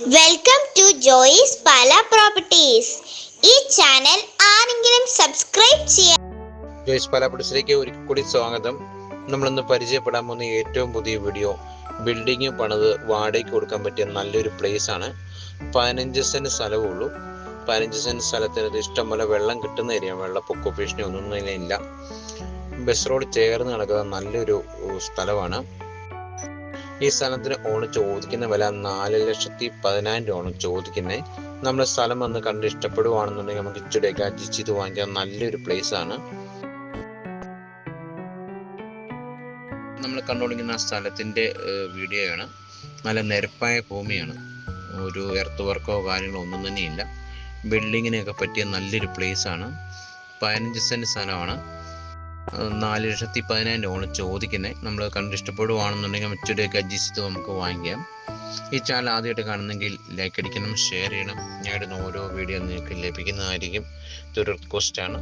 Welcome to Joy's Pala properties ഈ channel ആരെങ്കിലും subscribe ചെയ്യാൻ പല പ്രോപ്പർട്ടീസിലേക്ക് ഒരു കൂടി സ്വാഗതം. നമ്മളിന്ന് പരിചയപ്പെടാൻ പോകുന്ന ഏറ്റവും പുതിയ വീഡിയോ ബിൽഡിംഗ് പണിത് വാടകയ്ക്ക് കൊടുക്കാൻ പറ്റിയ നല്ലൊരു പ്ലേസ് ആണ്. പതിനഞ്ച് സെന്റ് സ്ഥലമേ ഉള്ളൂ. പതിനഞ്ച് സെന്റ് സ്ഥലത്തിന് ഇഷ്ടംപോലെ വെള്ളം കിട്ടുന്ന ഏരിയ വെള്ളപ്പൊക്ക ഭീഷണി ഒന്നും ഇല്ല. ബസ് റോഡ് ചേർന്ന് കിടക്കുന്ന നല്ലൊരു സ്ഥലമാണ്. ഈ സ്ഥലത്തിന് ഓണ് ചോദിക്കുന്ന വില നാല് ലക്ഷത്തി പതിനായിരം രൂപയാണ് ചോദിക്കുന്നത് നമ്മുടെ സ്ഥലം വന്ന് കണ്ട് ഇഷ്ടപ്പെടുവാണെന്നുണ്ടെങ്കിൽ നമുക്ക് ഇച്ചിരിയൊക്കെ അഡ്ജസ്റ്റ് ചെയ്ത് വാങ്ങിക്കാൻ നല്ലൊരു പ്ലേസ് ആണ്. നമ്മൾ കണ്ടുകൊണ്ടിരിക്കുന്ന ആ സ്ഥലത്തിന്റെ വീഡിയോ ആണ്. നല്ല നിരപ്പായ ഭൂമിയാണ്. ഒരു എർത്ത് വർക്കോ കാര്യങ്ങളോ ഒന്നും തന്നെയില്ല. ബിൽഡിങ്ങിനെയൊക്കെ പറ്റിയ നല്ലൊരു പ്ലേസ് ആണ്. പതിനഞ്ച് സെന്റ് സ്ഥലമാണ്. നാല് ലക്ഷത്തി പതിനായിരം രൂപയാണ് ചോദിക്കുന്നത് നമ്മൾ കണ്ട് ഇഷ്ടപ്പെടുവാണെന്നുണ്ടെങ്കിൽ മറ്റൊരു അഡ്ജസ്റ്റ് നമുക്ക് വാങ്ങിക്കാം. ഈ ചാനൽ ആദ്യമായിട്ട് കാണുന്നെങ്കിൽ ലൈക്ക് അടിക്കണം ഷെയർ ചെയ്യണം. ഞാൻ ഓരോ വീഡിയോ നിങ്ങൾക്ക് ലഭിക്കുന്നതായിരിക്കും. ഇതൊരു റിക്വസ്റ്റ് ആണ്.